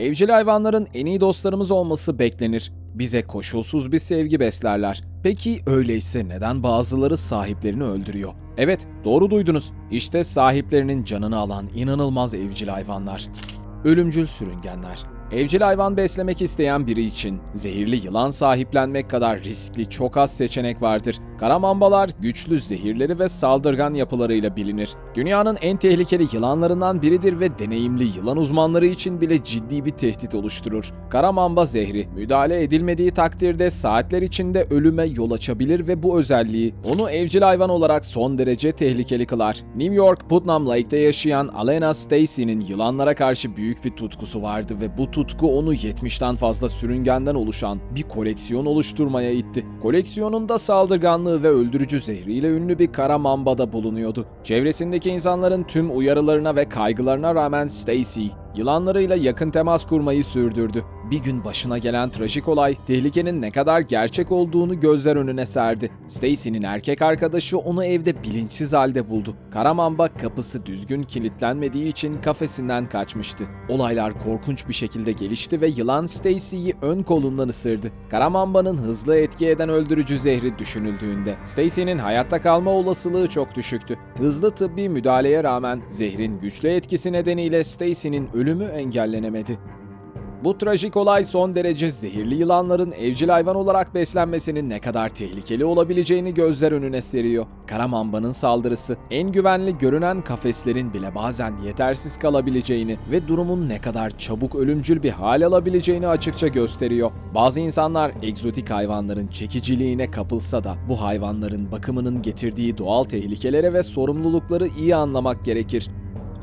Evcil hayvanların en iyi dostlarımız olması beklenir. Bize koşulsuz bir sevgi beslerler. Peki öyleyse neden bazıları sahiplerini öldürüyor? Evet, doğru duydunuz. İşte sahiplerinin canını alan inanılmaz evcil hayvanlar. Ölümcül sürüngenler. Evcil hayvan beslemek isteyen biri için zehirli yılan sahiplenmek kadar riskli çok az seçenek vardır. Karamambalar güçlü zehirleri ve saldırgan yapılarıyla bilinir. Dünyanın en tehlikeli yılanlarından biridir ve deneyimli yılan uzmanları için bile ciddi bir tehdit oluşturur. Karamamba zehri müdahale edilmediği takdirde saatler içinde ölüme yol açabilir ve bu özelliği onu evcil hayvan olarak son derece tehlikeli kılar. New York Putnam Lake'te yaşayan Alena Stacy'nin yılanlara karşı büyük bir tutkusu vardı ve bu tutku onu 70'ten fazla sürüngenden oluşan bir koleksiyon oluşturmaya itti. Koleksiyonunda saldırganlığı ve öldürücü zehriyle ünlü bir kara mamba da bulunuyordu. Çevresindeki insanların tüm uyarılarına ve kaygılarına rağmen Stacy, yılanlarıyla yakın temas kurmayı sürdürdü. Bir gün başına gelen trajik olay tehlikenin ne kadar gerçek olduğunu gözler önüne serdi. Stacy'nin erkek arkadaşı onu evde bilinçsiz halde buldu. Karamamba kapısı düzgün kilitlenmediği için kafesinden kaçmıştı. Olaylar korkunç bir şekilde gelişti ve yılan Stacy'yi ön kolundan ısırdı. Karamamba'nın hızlı etki eden öldürücü zehri düşünüldüğünde Stacy'nin hayatta kalma olasılığı çok düşüktü. Hızlı tıbbi müdahaleye rağmen zehrin güçlü etkisi nedeniyle Stacy'nin ölümü engellenemedi. Bu trajik olay son derece zehirli yılanların evcil hayvan olarak beslenmesinin ne kadar tehlikeli olabileceğini gözler önüne seriyor. Karamamba'nın saldırısı en güvenli görünen kafeslerin bile bazen yetersiz kalabileceğini ve durumun ne kadar çabuk ölümcül bir hal alabileceğini açıkça gösteriyor. Bazı insanlar egzotik hayvanların çekiciliğine kapılsa da bu hayvanların bakımının getirdiği doğal tehlikelere ve sorumlulukları iyi anlamak gerekir.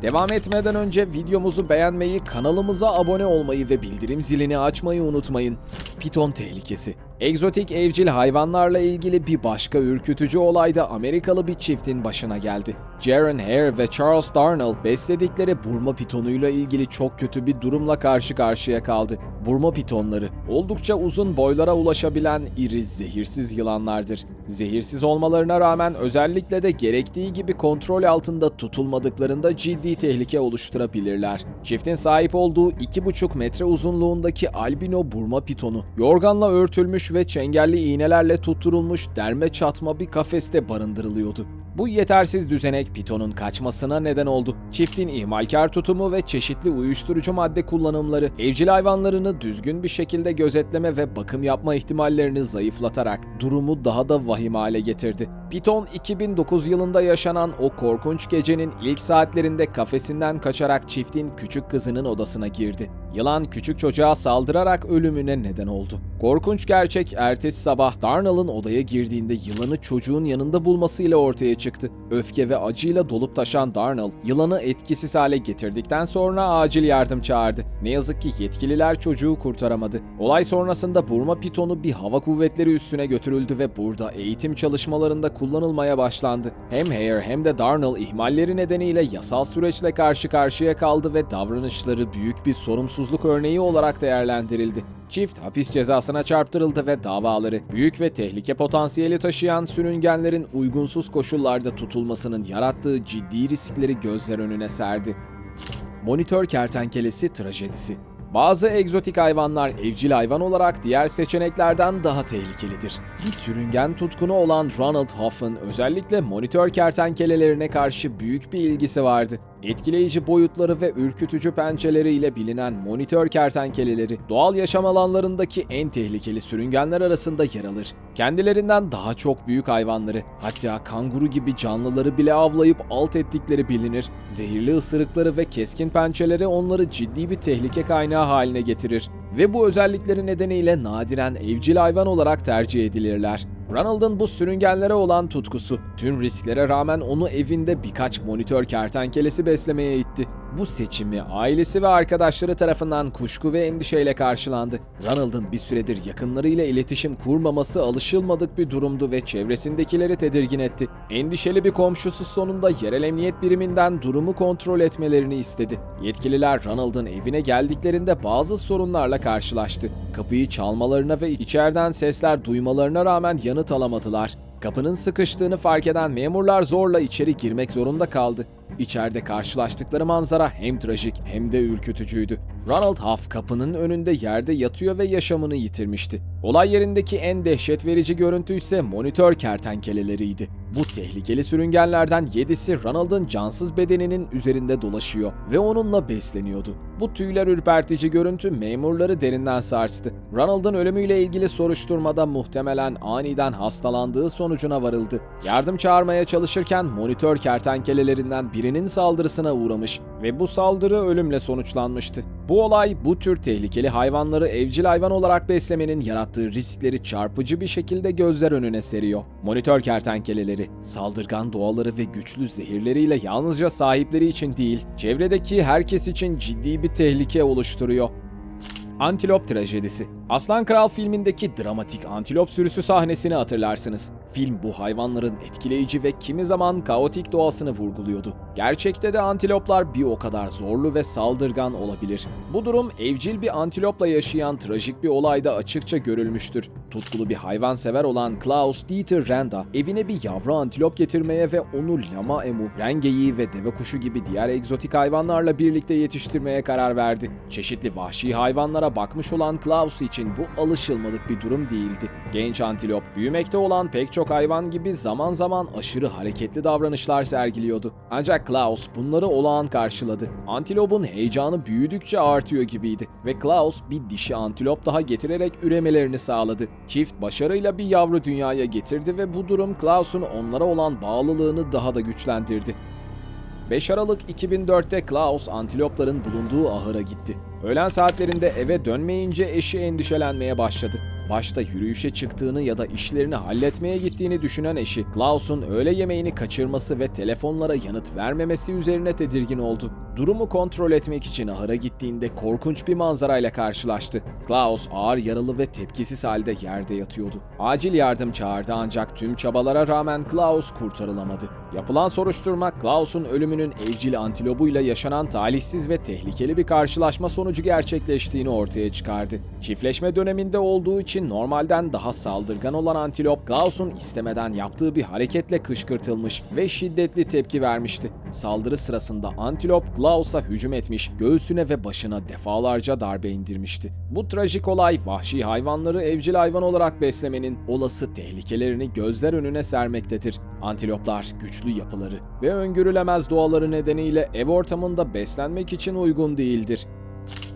Devam etmeden önce videomuzu beğenmeyi, kanalımıza abone olmayı ve bildirim zilini açmayı unutmayın. Piton tehlikesi. Egzotik evcil hayvanlarla ilgili bir başka ürkütücü olay da Amerikalı bir çiftin başına geldi. Jaron Hare ve Charles Darnell besledikleri Burma pitonuyla ilgili çok kötü bir durumla karşı karşıya kaldı. Burma pitonları oldukça uzun boylara ulaşabilen iri zehirsiz yılanlardır. Zehirsiz olmalarına rağmen özellikle de gerektiği gibi kontrol altında tutulmadıklarında ciddi tehlike oluşturabilirler. Çiftin sahip olduğu 2,5 metre uzunluğundaki albino Burma pitonu yorganla örtülmüş ve çengelli iğnelerle tutturulmuş derme çatma bir kafeste barındırılıyordu. Bu yetersiz düzenek pitonun kaçmasına neden oldu. Çiftin ihmalkar tutumu ve çeşitli uyuşturucu madde kullanımları evcil hayvanlarını düzgün bir şekilde gözetleme ve bakım yapma ihtimallerini zayıflatarak durumu daha da vahim hale getirdi. Piton 2009 yılında yaşanan o korkunç gecenin ilk saatlerinde kafesinden kaçarak çiftin küçük kızının odasına girdi. Yılan küçük çocuğa saldırarak ölümüne neden oldu. Korkunç gerçek ertesi sabah Darnell'ın odaya girdiğinde yılanı çocuğun yanında bulmasıyla ortaya çıktı. Öfke ve acıyla dolup taşan Darnell, yılanı etkisiz hale getirdikten sonra acil yardım çağırdı. Ne yazık ki yetkililer çocuğu kurtaramadı. Olay sonrasında Burma pitonu bir hava kuvvetleri üssüne götürüldü ve burada eğitim çalışmalarında kullanılmaya başlandı. Hem Hare hem de Darnell ihmalleri nedeniyle yasal süreçle karşı karşıya kaldı ve davranışları büyük bir sorumsuzluk örneği olarak değerlendirildi. Çift hapis cezasına çarptırıldı ve davaları büyük ve tehlike potansiyeli taşıyan sürüngenlerin uygunsuz koşullarda tutulmasının yarattığı ciddi riskleri gözler önüne serdi. Monitör kertenkelesi trajedisi bazı egzotik hayvanlar evcil hayvan olarak diğer seçeneklerden daha tehlikelidir. Bir sürüngen tutkunu olan Ronald Hoff'ın özellikle monitör kertenkelelerine karşı büyük bir ilgisi vardı. Etkileyici boyutları ve ürkütücü pençeleriyle bilinen monitör kertenkeleleri doğal yaşam alanlarındaki en tehlikeli sürüngenler arasında yer alır. Kendilerinden daha çok büyük hayvanları, hatta kanguru gibi canlıları bile avlayıp alt ettikleri bilinir. Zehirli ısırıkları ve keskin pençeleri onları ciddi bir tehlike kaynağı haline getirir ve bu özellikleri nedeniyle nadiren evcil hayvan olarak tercih edilirler. Ronald'ın bu sürüngenlere olan tutkusu tüm risklere rağmen onu evinde birkaç monitör kertenkelesi beslemeye itti. Bu seçimi ailesi ve arkadaşları tarafından kuşku ve endişeyle karşılandı. Ronald'ın bir süredir yakınlarıyla iletişim kurmaması alışılmadık bir durumdu ve çevresindekileri tedirgin etti. Endişeli bir komşusu sonunda yerel emniyet biriminden durumu kontrol etmelerini istedi. Yetkililer Ronald'ın evine geldiklerinde bazı sorunlarla karşılaştı. Kapıyı çalmalarına ve içeriden sesler duymalarına rağmen yanıt alamadılar. Kapının sıkıştığını fark eden memurlar zorla içeri girmek zorunda kaldı. İçeride karşılaştıkları manzara hem trajik hem de ürkütücüydü. Ronald Huff kapının önünde yerde yatıyor ve yaşamını yitirmişti. Olay yerindeki en dehşet verici görüntü ise monitör kertenkeleleriydi. Bu tehlikeli sürüngenlerden 7'si Ronald'ın cansız bedeninin üzerinde dolaşıyor ve onunla besleniyordu. Bu tüyler ürpertici görüntü memurları derinden sarstı. Ronald'ın ölümüyle ilgili soruşturmada muhtemelen aniden hastalandığı sonucuna varıldı. Yardım çağırmaya çalışırken monitör kertenkelelerinden birinin saldırısına uğramış ve bu saldırı ölümle sonuçlanmıştı. Bu olay bu tür tehlikeli hayvanları evcil hayvan olarak beslemenin yarattığı riskleri çarpıcı bir şekilde gözler önüne seriyor. Monitör kertenkeleleri, saldırgan doğaları ve güçlü zehirleriyle yalnızca sahipleri için değil, çevredeki herkes için ciddi bir tehlike oluşturuyor. Antilop Trajedisi Aslan Kral filmindeki dramatik antilop sürüsü sahnesini hatırlarsınız. Film bu hayvanların etkileyici ve kimi zaman kaotik doğasını vurguluyordu. Gerçekte de antiloplar bir o kadar zorlu ve saldırgan olabilir. Bu durum evcil bir antilopla yaşayan trajik bir olayda açıkça görülmüştür. Tutkulu bir hayvansever olan Klaus Dieter Renda evine bir yavru antilop getirmeye ve onu lama emu, rengeyi ve deve kuşu gibi diğer egzotik hayvanlarla birlikte yetiştirmeye karar verdi. Çeşitli vahşi hayvanlara bakmış olan Klaus için bu alışılmadık bir durum değildi. Genç antilop büyümekte olan pek çok hayvan gibi zaman zaman aşırı hareketli davranışlar sergiliyordu. Ancak Klaus bunları olağan karşıladı. Antilopun heyecanı büyüdükçe artıyor gibiydi ve Klaus bir dişi antilop daha getirerek üremelerini sağladı. Çift başarıyla bir yavru dünyaya getirdi ve bu durum Klaus'un onlara olan bağlılığını daha da güçlendirdi. 5 Aralık 2004'te Klaus antilopların bulunduğu ahıra gitti. Öğlen saatlerinde eve dönmeyince eşi endişelenmeye başladı. Başta yürüyüşe çıktığını ya da işlerini halletmeye gittiğini düşünen eşi, Klaus'un öğle yemeğini kaçırması ve telefonlara yanıt vermemesi üzerine tedirgin oldu. Durumu kontrol etmek için ahıra gittiğinde korkunç bir manzarayla karşılaştı. Klaus ağır yaralı ve tepkisiz halde yerde yatıyordu. Acil yardım çağırdı ancak tüm çabalara rağmen Klaus kurtarılamadı. Yapılan soruşturma Klaus'un ölümünün evcil antilobuyla yaşanan talihsiz ve tehlikeli bir karşılaşma sonucu gerçekleştiğini ortaya çıkardı. Çiftleşme döneminde olduğu için normalden daha saldırgan olan antilop Klaus'un istemeden yaptığı bir hareketle kışkırtılmış ve şiddetli tepki vermişti. Saldırı sırasında antilop Klaus'a hücum etmiş, göğsüne ve başına defalarca darbe indirmişti. Bu trajik olay vahşi hayvanları evcil hayvan olarak beslemenin olası tehlikelerini gözler önüne sermektedir. Antiloplar güçlü yapıları ve öngörülemez doğaları nedeniyle ev ortamında beslenmek için uygun değildir.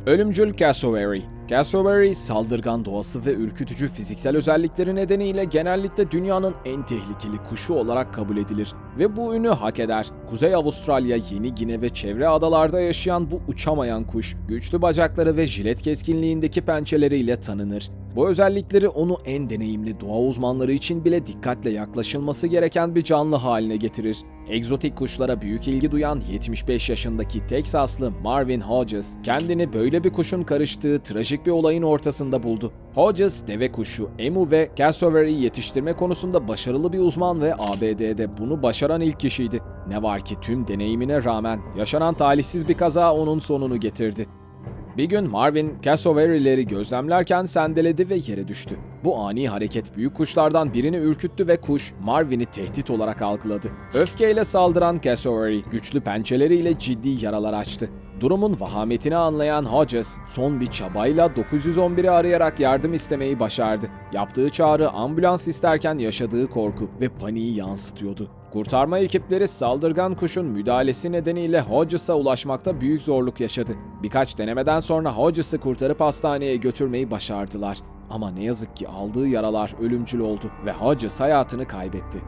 Ölümcül Cassowary Cassowary, saldırgan doğası ve ürkütücü fiziksel özellikleri nedeniyle genellikle dünyanın en tehlikeli kuşu olarak kabul edilir ve bu ünü hak eder. Kuzey Avustralya, Yeni Gine ve çevre adalarda yaşayan bu uçamayan kuş, güçlü bacakları ve jilet keskinliğindeki pençeleriyle tanınır. Bu özellikleri onu en deneyimli doğa uzmanları için bile dikkatle yaklaşılması gereken bir canlı haline getirir. Egzotik kuşlara büyük ilgi duyan 75 yaşındaki Teksaslı Marvin Hodges, kendini böyle bir kuşun karıştığı trajik bir olayın ortasında buldu. Hodges, deve kuşu, emu ve cassowary'i yetiştirme konusunda başarılı bir uzman ve ABD'de bunu başaran ilk kişiydi. Ne var ki tüm deneyimine rağmen yaşanan talihsiz bir kaza onun sonunu getirdi. Bir gün Marvin, Cassowary'leri gözlemlerken sendeledi ve yere düştü. Bu ani hareket büyük kuşlardan birini ürküttü ve kuş Marvin'i tehdit olarak algıladı. Öfkeyle saldıran Cassowary güçlü pençeleriyle ciddi yaralar açtı. Durumun vahametini anlayan Hodges son bir çabayla 911'i arayarak yardım istemeyi başardı. Yaptığı çağrı ambulans isterken yaşadığı korku ve paniği yansıtıyordu. Kurtarma ekipleri saldırgan kuşun müdahalesi nedeniyle Hodges'a ulaşmakta büyük zorluk yaşadı. Birkaç denemeden sonra Hodges'ı kurtarıp hastaneye götürmeyi başardılar. Ama ne yazık ki aldığı yaralar ölümcül oldu ve Hodges hayatını kaybetti.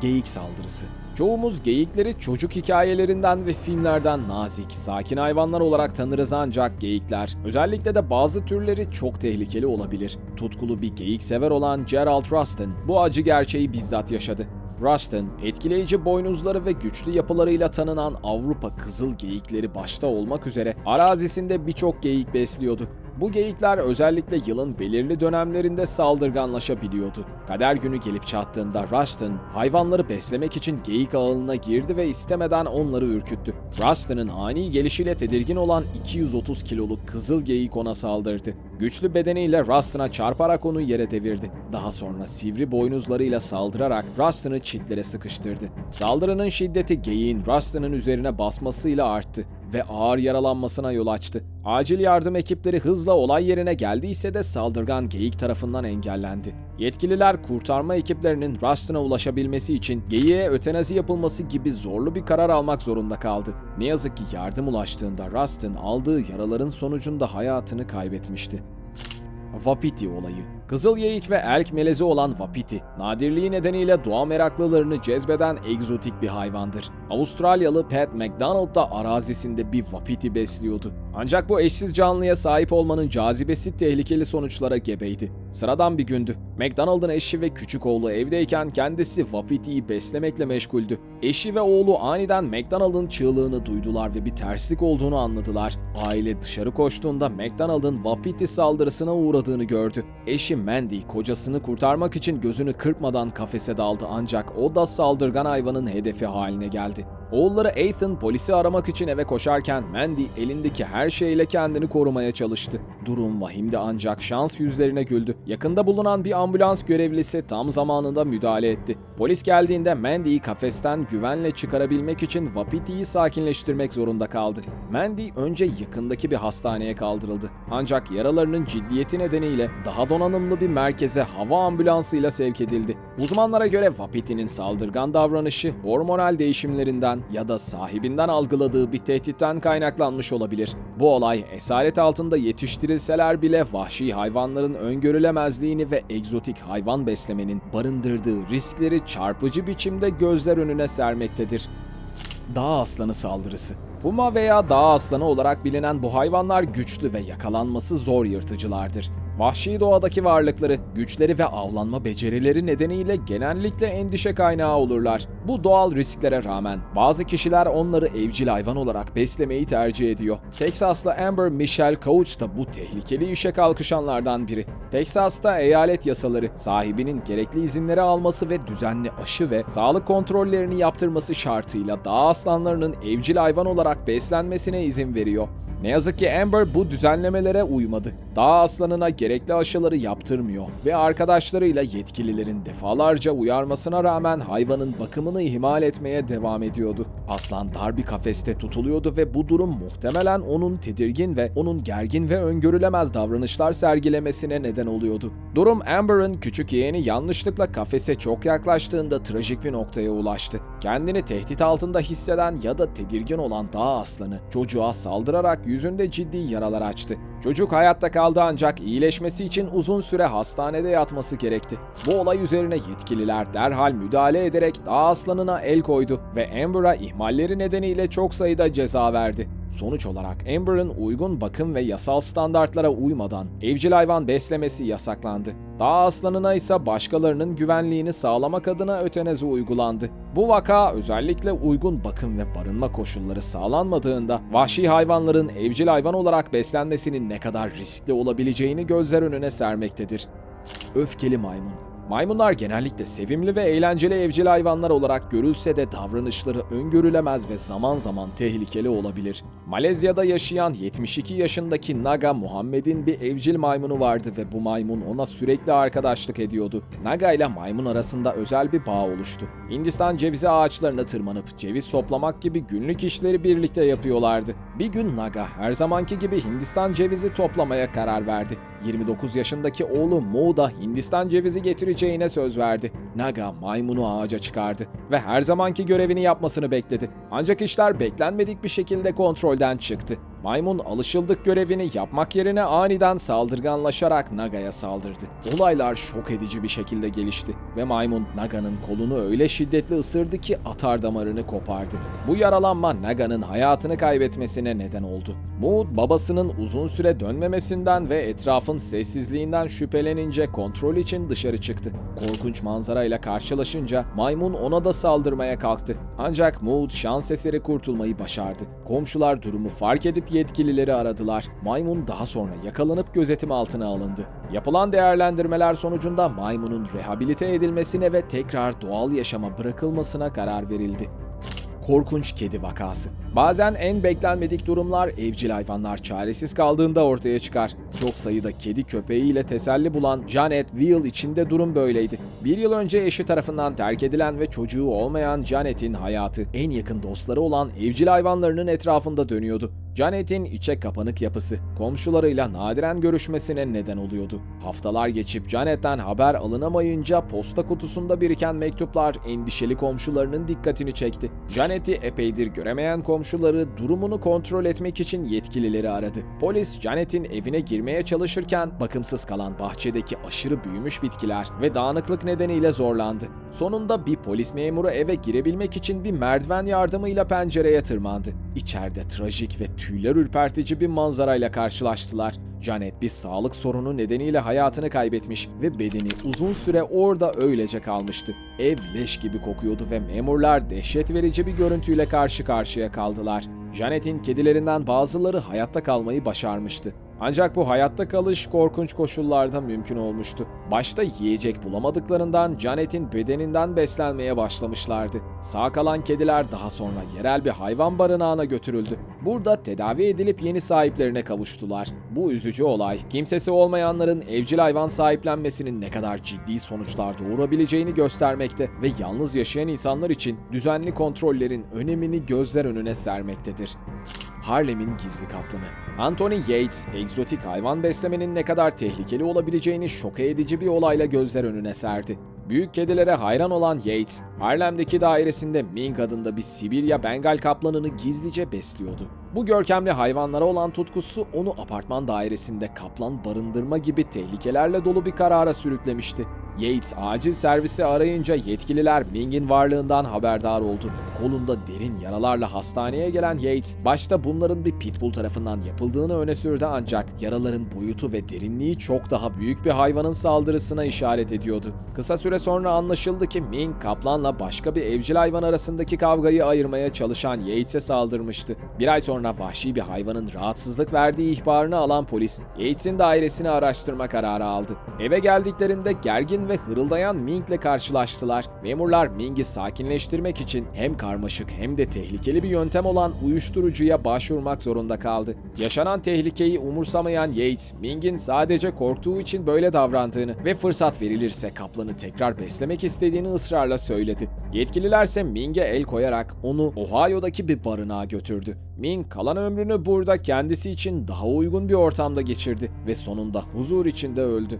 Geyik saldırısı. Çoğumuz geyikleri çocuk hikayelerinden ve filmlerden nazik, sakin hayvanlar olarak tanırız ancak geyikler, özellikle de bazı türleri çok tehlikeli olabilir. Tutkulu bir geyik sever olan Gerald Rustin bu acı gerçeği bizzat yaşadı. Rustin, etkileyici boynuzları ve güçlü yapılarıyla tanınan Avrupa kızıl geyikleri başta olmak üzere arazisinde birçok geyik besliyordu. Bu geyikler özellikle yılın belirli dönemlerinde saldırganlaşabiliyordu. Kader günü gelip çattığında Rustin, hayvanları beslemek için geyik ağılına girdi ve istemeden onları ürküttü. Rustin'ın ani gelişiyle tedirgin olan 230 kiloluk kızıl geyik ona saldırdı. Güçlü bedeniyle Rustin'a çarparak onu yere devirdi. Daha sonra sivri boynuzlarıyla saldırarak Rustin'ı çitlere sıkıştırdı. Saldırının şiddeti geyiğin Rustin'ın üzerine basmasıyla arttı ve ağır yaralanmasına yol açtı. Acil yardım ekipleri hızla olay yerine geldiyse de saldırgan geyik tarafından engellendi. Yetkililer kurtarma ekiplerinin Rustin'a ulaşabilmesi için geyiğe ötenazi yapılması gibi zorlu bir karar almak zorunda kaldı. Ne yazık ki yardım ulaştığında Rustin aldığı yaraların sonucunda hayatını kaybetmişti. Wapiti olayı. Kızıl yeyik ve elk melezi olan Wapiti, nadirliği nedeniyle doğa meraklılarını cezbeden egzotik bir hayvandır. Avustralyalı Pat McDonald da arazisinde bir Wapiti besliyordu. Ancak bu eşsiz canlıya sahip olmanın cazibesi tehlikeli sonuçlara gebeydi. Sıradan bir gündü. McDonald'ın eşi ve küçük oğlu evdeyken kendisi Wapiti'yi beslemekle meşguldü. Eşi ve oğlu aniden McDonald'ın çığlığını duydular ve bir terslik olduğunu anladılar. Aile dışarı koştuğunda McDonald'ın Wapiti saldırısına uğradığını gördü. Eşi Mandy kocasını kurtarmak için gözünü kırpmadan kafese daldı ancak o da saldırgan hayvanın hedefi haline geldi. Oğulları Ethan polisi aramak için eve koşarken Mandy elindeki her şeyle kendini korumaya çalıştı. Durum vahimdi ancak şans yüzlerine güldü. Yakında bulunan bir ambulans görevlisi tam zamanında müdahale etti. Polis geldiğinde Mandy'yi kafesten güvenle çıkarabilmek için Wapiti'yi sakinleştirmek zorunda kaldı. Mandy önce yakındaki bir hastaneye kaldırıldı. Ancak yaralarının ciddiyeti nedeniyle daha donanımlı bir merkeze hava ambulansıyla sevk edildi. Uzmanlara göre Wapiti'nin saldırgan davranışı hormonal değişimlerinden ya da sahibinden algıladığı bir tehditten kaynaklanmış olabilir. Bu olay esaret altında yetiştirilseler bile vahşi hayvanların öngörülemezliğini ve egzotik hayvan beslemenin barındırdığı riskleri çarpıcı biçimde gözler önüne sermektedir. Dağ aslanı saldırısı. Puma veya dağ aslanı olarak bilinen bu hayvanlar güçlü ve yakalanması zor yırtıcılardır. Vahşi doğadaki varlıkları, güçleri ve avlanma becerileri nedeniyle genellikle endişe kaynağı olurlar. Bu doğal risklere rağmen bazı kişiler onları evcil hayvan olarak beslemeyi tercih ediyor. Teksaslı Amber Michelle Couch da bu tehlikeli işe kalkışanlardan biri. Teksas'ta eyalet yasaları sahibinin gerekli izinleri alması ve düzenli aşı ve sağlık kontrollerini yaptırması şartıyla dağ aslanlarının evcil hayvan olarak beslenmesine izin veriyor. Ne yazık ki Amber bu düzenlemelere uymadı. Dağ aslanına gerekli aşıları yaptırmıyor ve arkadaşlarıyla yetkililerin defalarca uyarmasına rağmen hayvanın bakımını ihmal etmeye devam ediyordu. Aslan dar bir kafeste tutuluyordu ve bu durum muhtemelen onun tedirgin ve onun gergin ve öngörülemez davranışlar sergilemesine neden oluyordu. Durum Amber'ın küçük yeğeni yanlışlıkla kafese çok yaklaştığında trajik bir noktaya ulaştı. Kendini tehdit altında hisseden ya da tedirgin olan dağ aslanı çocuğa saldırarak yüzünde ciddi yaralar açtı. Çocuk hayatta kaldı ancak iyileşmesi için uzun süre hastanede yatması gerekti. Bu olay üzerine yetkililer derhal müdahale ederek dağ aslanına el koydu ve Amber'a ihmalleri nedeniyle çok sayıda ceza verdi. Sonuç olarak Amber'ın uygun bakım ve yasal standartlara uymadan evcil hayvan beslemesi yasaklandı. Dağ aslanına ise başkalarının güvenliğini sağlamak adına ötenezi uygulandı. Bu vaka özellikle uygun bakım ve barınma koşulları sağlanmadığında vahşi hayvanların evcil hayvan olarak beslenmesinin ne kadar riskli olabileceğini gözler önüne sermektedir. Öfkeli maymun Maymunlar genellikle sevimli ve eğlenceli evcil hayvanlar olarak görülse de davranışları öngörülemez ve zaman zaman tehlikeli olabilir. Malezya'da yaşayan 72 yaşındaki Naga Muhammed'in bir evcil maymunu vardı ve bu maymun ona sürekli arkadaşlık ediyordu. Naga ile maymun arasında özel bir bağ oluştu. Hindistan cevizi ağaçlarına tırmanıp ceviz toplamak gibi günlük işleri birlikte yapıyorlardı. Bir gün Naga her zamanki gibi Hindistan cevizi toplamaya karar verdi. 29 yaşındaki oğlu Mo da Hindistan cevizi getireceğine söz verdi. Naga maymunu ağaca çıkardı ve her zamanki görevini yapmasını bekledi. Ancak işler beklenmedik bir şekilde kontrolden çıktı. Maymun alışıldık görevini yapmak yerine aniden saldırganlaşarak Naga'ya saldırdı. Olaylar şok edici bir şekilde gelişti ve maymun Naga'nın kolunu öyle şiddetli ısırdı ki atar damarını kopardı. Bu yaralanma Naga'nın hayatını kaybetmesine neden oldu. Mood babasının uzun süre dönmemesinden ve etrafın sessizliğinden şüphelenince kontrol için dışarı çıktı. Korkunç manzarayla karşılaşınca maymun ona da saldırmaya kalktı. Ancak Mood şans eseri kurtulmayı başardı. Komşular durumu fark edip yetkilileri aradılar. Maymun daha sonra yakalanıp gözetim altına alındı. Yapılan değerlendirmeler sonucunda maymunun rehabilite edilmesine ve tekrar doğal yaşama bırakılmasına karar verildi. Korkunç kedi vakası. Bazen en beklenmedik durumlar evcil hayvanlar çaresiz kaldığında ortaya çıkar. Çok sayıda kedi köpeğiyle teselli bulan Janet Weil için de durum böyleydi. Bir yıl önce eşi tarafından terk edilen ve çocuğu olmayan Janet'in hayatı en yakın dostları olan evcil hayvanlarının etrafında dönüyordu. Janet'in içe kapanık yapısı komşularıyla nadiren görüşmesine neden oluyordu. Haftalar geçip Janet'ten haber alınamayınca posta kutusunda biriken mektuplar endişeli komşularının dikkatini çekti. Janet'i epeydir göremeyen komşuları durumunu kontrol etmek için yetkilileri aradı. Polis Janet'in evine girmeye çalışırken bakımsız kalan bahçedeki aşırı büyümüş bitkiler ve dağınıklık nedeniyle zorlandı. Sonunda bir polis memuru eve girebilmek için bir merdiven yardımıyla pencereye tırmandı. İçeride trajik ve tüyler ürpertici bir manzarayla karşılaştılar. Janet bir sağlık sorunu nedeniyle hayatını kaybetmiş ve bedeni uzun süre orada öylece kalmıştı. Ev leş gibi kokuyordu ve memurlar dehşet verici bir görüntüyle karşı karşıya kaldılar. Janet'in kedilerinden bazıları hayatta kalmayı başarmıştı. Ancak bu hayatta kalış korkunç koşullarda mümkün olmuştu. Başta yiyecek bulamadıklarından Janet'in bedeninden beslenmeye başlamışlardı. Sağ kalan kediler daha sonra yerel bir hayvan barınağına götürüldü. Burada tedavi edilip yeni sahiplerine kavuştular. Bu üzücü olay, kimsesi olmayanların evcil hayvan sahiplenmesinin ne kadar ciddi sonuçlar doğurabileceğini göstermekte ve yalnız yaşayan insanlar için düzenli kontrollerin önemini gözler önüne sermektedir. Harlem'in gizli kaplanı. Anthony Yates, egzotik hayvan beslemenin ne kadar tehlikeli olabileceğini şok edici bir olayla gözler önüne serdi. Büyük kedilere hayran olan Yates, Harlem'deki dairesinde Ming adında bir Sibirya Bengal kaplanını gizlice besliyordu. Bu görkemli hayvanlara olan tutkusu onu apartman dairesinde kaplan barındırma gibi tehlikelerle dolu bir karara sürüklemişti. Yates acil servisi arayınca yetkililer Ming'in varlığından haberdar oldu. Kolunda derin yaralarla hastaneye gelen Yates, başta bunların bir pitbull tarafından yapıldığını öne sürdü ancak yaraların boyutu ve derinliği çok daha büyük bir hayvanın saldırısına işaret ediyordu. Kısa süre sonra anlaşıldı ki Ming, kaplanla başka bir evcil hayvan arasındaki kavgayı ayırmaya çalışan Yates'e saldırmıştı. Bir ay sonra vahşi bir hayvanın rahatsızlık verdiği ihbarını alan polis, Yates'in dairesini araştırma kararı aldı. Eve geldiklerinde gergin ve hırıldayan Ming'le karşılaştılar. Memurlar Ming'i sakinleştirmek için hem karmaşık hem de tehlikeli bir yöntem olan uyuşturucuya başvurmak zorunda kaldı. Yaşanan tehlikeyi umursamayan Yates, Ming'in sadece korktuğu için böyle davrandığını ve fırsat verilirse kaplanı tekrar beslemek istediğini ısrarla söyledi. Yetkililerse Ming'e el koyarak onu Ohio'daki bir barınağa götürdü. Ming kalan ömrünü burada kendisi için daha uygun bir ortamda geçirdi ve sonunda huzur içinde öldü.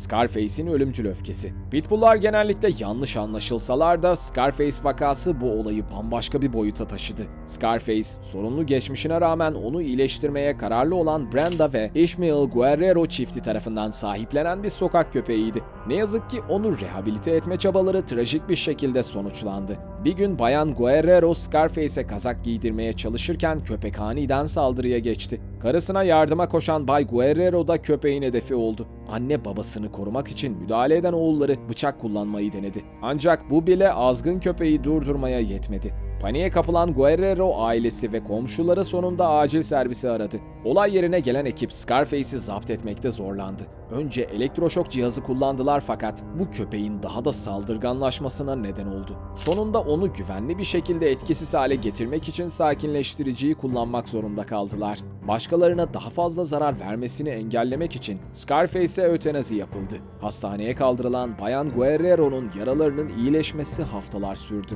Scarface'in ölümcül öfkesi. Pitbull'lar genellikle yanlış anlaşılsalar da Scarface vakası bu olayı bambaşka bir boyuta taşıdı. Scarface, sorunlu geçmişine rağmen onu iyileştirmeye kararlı olan Brenda ve Ishmael Guerrero çifti tarafından sahiplenen bir sokak köpeğiydi. Ne yazık ki onu rehabilite etme çabaları trajik bir şekilde sonuçlandı. Bir gün Bayan Guerrero Scarface'e kazak giydirmeye çalışırken köpek aniden saldırıya geçti. Karısına yardıma koşan Bay Guerrero da köpeğin hedefi oldu. Anne babasını korumak için müdahale eden oğulları bıçak kullanmayı denedi. Ancak bu bile azgın köpeği durdurmaya yetmedi. Paniğe kapılan Guerrero ailesi ve komşuları sonunda acil servisi aradı. Olay yerine gelen ekip Scarface'i zapt etmekte zorlandı. Önce elektroşok cihazı kullandılar fakat bu köpeğin daha da saldırganlaşmasına neden oldu. Sonunda onu güvenli bir şekilde etkisiz hale getirmek için sakinleştiriciyi kullanmak zorunda kaldılar. Başkalarına daha fazla zarar vermesini engellemek için Scarface'e ötenazi yapıldı. Hastaneye kaldırılan Bayan Guerrero'nun yaralarının iyileşmesi haftalar sürdü.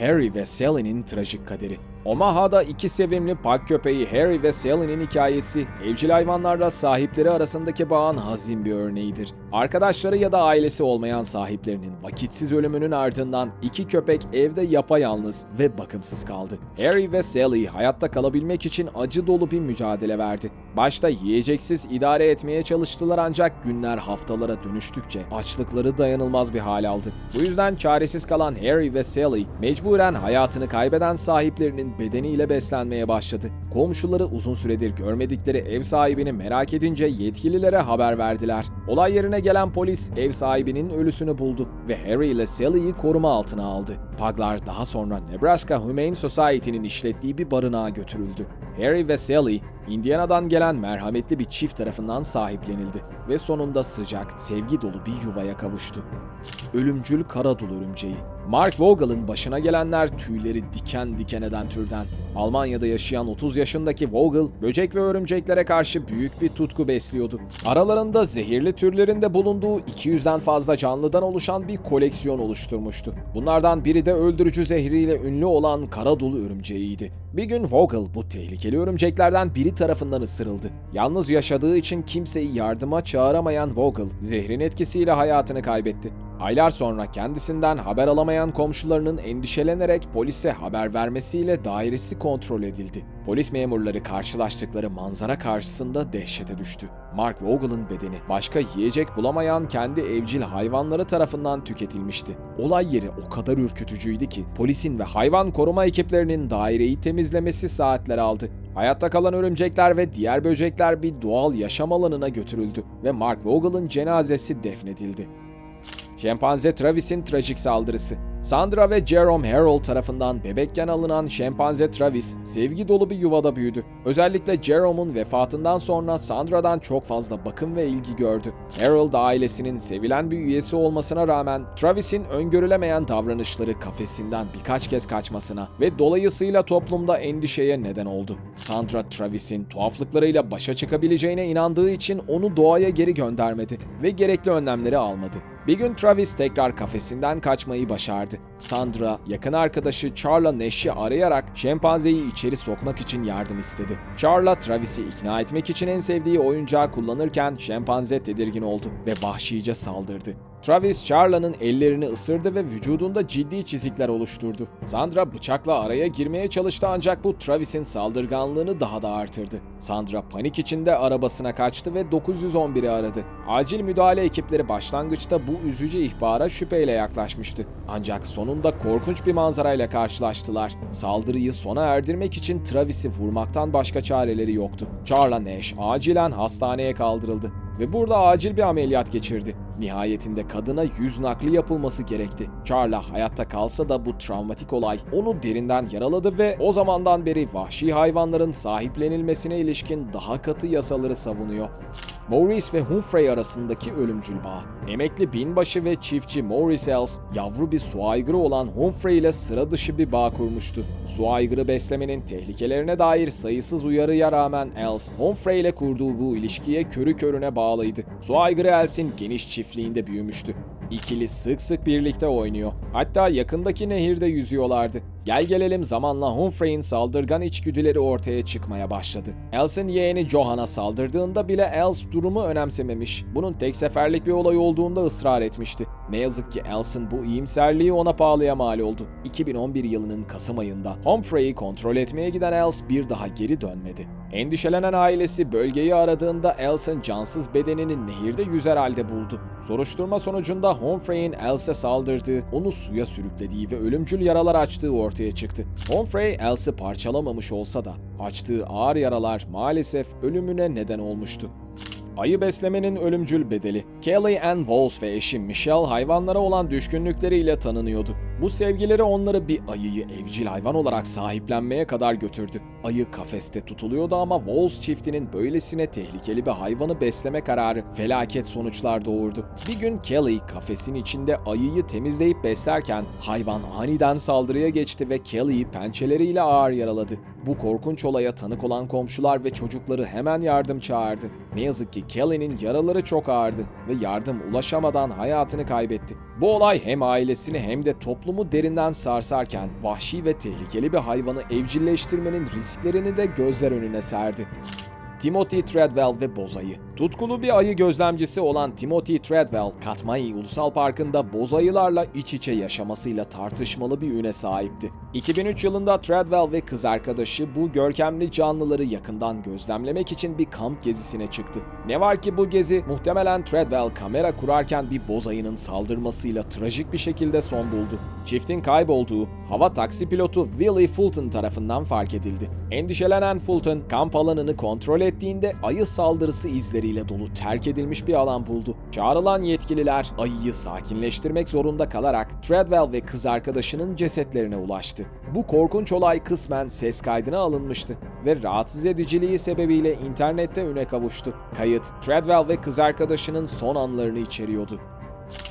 Harry ve Sally'nin trajik kaderi. Omaha'da iki sevimli park köpeği Harry ve Sally'nin hikayesi, evcil hayvanlarla sahipleri arasındaki bağın hazin bir örneğidir. Arkadaşları ya da ailesi olmayan sahiplerinin vakitsiz ölümünün ardından iki köpek evde yapayalnız ve bakımsız kaldı. Harry ve Sally hayatta kalabilmek için acı dolu bir mücadele verdi. Başta yiyeceksiz idare etmeye çalıştılar ancak günler haftalara dönüştükçe açlıkları dayanılmaz bir hal aldı. Bu yüzden çaresiz kalan Harry ve Sally mecburen hayatını kaybeden sahiplerinin bedeniyle beslenmeye başladı. Komşuları uzun süredir görmedikleri ev sahibini merak edince yetkililere haber verdiler. Olay yerine gelen polis ev sahibinin ölüsünü buldu ve Harry ile Sally'yi koruma altına aldı. Puglar daha sonra Nebraska Humane Society'nin işlettiği bir barınağa götürüldü. Harry ve Sally, Indiana'dan gelen merhametli bir çift tarafından sahiplenildi ve sonunda sıcak, sevgi dolu bir yuvaya kavuştu. Ölümcül Karadul örümceği Mark Vogel'ın başına gelenler tüyleri diken diken eden türden. Almanya'da yaşayan 30 yaşındaki Vogel, böcek ve örümceklere karşı büyük bir tutku besliyordu. Aralarında zehirli türlerinde bulunduğu 200'den fazla canlıdan oluşan bir koleksiyon oluşturmuştu. Bunlardan biri de öldürücü zehriyle ünlü olan kara dolu örümceğiydi. Bir gün Vogel bu tehlikeli örümceklerden biri tarafından ısırıldı. Yalnız yaşadığı için kimseyi yardıma çağıramayan Vogel, zehrin etkisiyle hayatını kaybetti. Aylar sonra kendisinden haber alamayan komşularının endişelenerek polise haber vermesiyle dairesi kontrol edildi. Polis memurları karşılaştıkları manzara karşısında dehşete düştü. Mark Vogel'ın bedeni başka yiyecek bulamayan kendi evcil hayvanları tarafından tüketilmişti. Olay yeri o kadar ürkütücüydü ki polisin ve hayvan koruma ekiplerinin daireyi temizlemesi saatler aldı. Hayatta kalan örümcekler ve diğer böcekler bir doğal yaşam alanına götürüldü ve Mark Vogel'ın cenazesi defnedildi. Şempanze Travis'in trajik saldırısı. Sandra ve Jerome Harold tarafından bebekken alınan şempanze Travis, sevgi dolu bir yuvada büyüdü. Özellikle Jerome'un vefatından sonra Sandra'dan çok fazla bakım ve ilgi gördü. Harold ailesinin sevilen bir üyesi olmasına rağmen Travis'in öngörülemeyen davranışları kafesinden birkaç kez kaçmasına ve dolayısıyla toplumda endişeye neden oldu. Sandra Travis'in tuhaflıklarıyla başa çıkabileceğine inandığı için onu doğaya geri göndermedi ve gerekli önlemleri almadı. Bir gün Travis tekrar kafesinden kaçmayı başardı. Sandra, yakın arkadaşı Charla Nash'i arayarak şempanzeyi içeri sokmak için yardım istedi. Charla, Travis'i ikna etmek için en sevdiği oyuncağı kullanırken şempanze tedirgin oldu ve vahşice saldırdı. Travis, Charla'nın ellerini ısırdı ve vücudunda ciddi çizikler oluşturdu. Sandra bıçakla araya girmeye çalıştı ancak bu Travis'in saldırganlığını daha da artırdı. Sandra panik içinde arabasına kaçtı ve 911'i aradı. Acil müdahale ekipleri başlangıçta bu üzücü ihbara şüpheyle yaklaşmıştı. Ancak sonunda korkunç bir manzarayla karşılaştılar. Saldırıyı sona erdirmek için Travis'i vurmaktan başka çareleri yoktu. Charla Nash acilen hastaneye kaldırıldı ve burada acil bir ameliyat geçirdi. Nihayetinde kadına yüz nakli yapılması gerekti. Charla hayatta kalsa da bu travmatik olay onu derinden yaraladı ve o zamandan beri vahşi hayvanların sahiplenilmesine ilişkin daha katı yasaları savunuyor. Maurice ve Humphrey arasındaki ölümcül bağ. Emekli binbaşı ve çiftçi Maurice Els, yavru bir su aygırı olan Humphrey ile sıra dışı bir bağ kurmuştu. Su aygırı beslemenin tehlikelerine dair sayısız uyarıya rağmen Els, Humphrey ile kurduğu bu ilişkiye körü körüne bağlıydı. Su aygırı Els'in geniş çiftliğinde büyümüştü. İkili sık sık birlikte oynuyor. Hatta yakındaki nehirde yüzüyorlardı. Gel gelelim zamanla Humphrey'in saldırgan içgüdüleri ortaya çıkmaya başladı. Els'in yeğeni Johan'a saldırdığında bile Els durumu önemsememiş. Bunun tek seferlik bir olay olduğunda ısrar etmişti. Ne yazık ki Els'in bu iyimserliği ona pahalıya mal oldu. 2011 yılının Kasım ayında Humphrey'i kontrol etmeye giden Els bir daha geri dönmedi. Endişelenen ailesi bölgeyi aradığında Els'in cansız bedenini nehirde yüzer halde buldu. Soruşturma sonucunda Humphrey'in Els'e saldırdığı, onu suya sürüklediği ve ölümcül yaralar açtığı ortaya çıktı. Humphrey Els'i parçalamamış olsa da açtığı ağır yaralar maalesef ölümüne neden olmuştu. Ayı beslemenin ölümcül bedeli. Kelly Ann Walls ve eşi Michelle hayvanlara olan düşkünlükleriyle tanınıyordu. Bu sevgileri onları bir ayıyı evcil hayvan olarak sahiplenmeye kadar götürdü. Ayı kafeste tutuluyordu ama Walls çiftinin böylesine tehlikeli bir hayvanı besleme kararı felaket sonuçlar doğurdu. Bir gün Kelly kafesin içinde ayıyı temizleyip beslerken hayvan aniden saldırıya geçti ve Kelly'yi pençeleriyle ağır yaraladı. Bu korkunç olaya tanık olan komşular ve çocukları hemen yardım çağırdı. Ne yazık ki Kelly'nin yaraları çok ağırdı ve yardım ulaşamadan hayatını kaybetti. Bu olay hem ailesini hem de toplumu derinden sarsarken vahşi ve tehlikeli bir hayvanı evcilleştirmenin risklerini de gözler önüne serdi. Timothy Treadwell ve Bozayı. Tutkulu bir ayı gözlemcisi olan Timothy Treadwell, Katmai Ulusal Parkı'nda bozayılarla iç içe yaşamasıyla tartışmalı bir üne sahipti. 2003 yılında Treadwell ve kız arkadaşı bu görkemli canlıları yakından gözlemlemek için bir kamp gezisine çıktı. Ne var ki bu gezi muhtemelen Treadwell kamera kurarken bir bozayının saldırmasıyla trajik bir şekilde son buldu. Çiftin kaybolduğu hava taksi pilotu Willie Fulton tarafından fark edildi. Endişelenen Fulton kamp alanını kontrol ettiğinde ayı saldırısı izleriyle dolu terk edilmiş bir alan buldu. Çağrılan yetkililer ayıyı sakinleştirmek zorunda kalarak Treadwell ve kız arkadaşının cesetlerine ulaştı. Bu korkunç olay kısmen ses kaydına alınmıştı ve rahatsız ediciliği sebebiyle internette üne kavuştu. Kayıt, Treadwell ve kız arkadaşının son anlarını içeriyordu.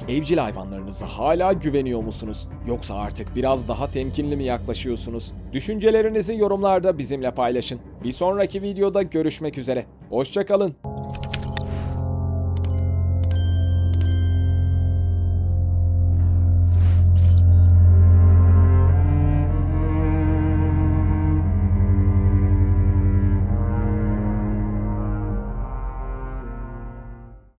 Evcil hayvanlarınıza hala güveniyor musunuz? Yoksa artık biraz daha temkinli mi yaklaşıyorsunuz? Düşüncelerinizi yorumlarda bizimle paylaşın. Bir sonraki videoda görüşmek üzere. Hoşçakalın.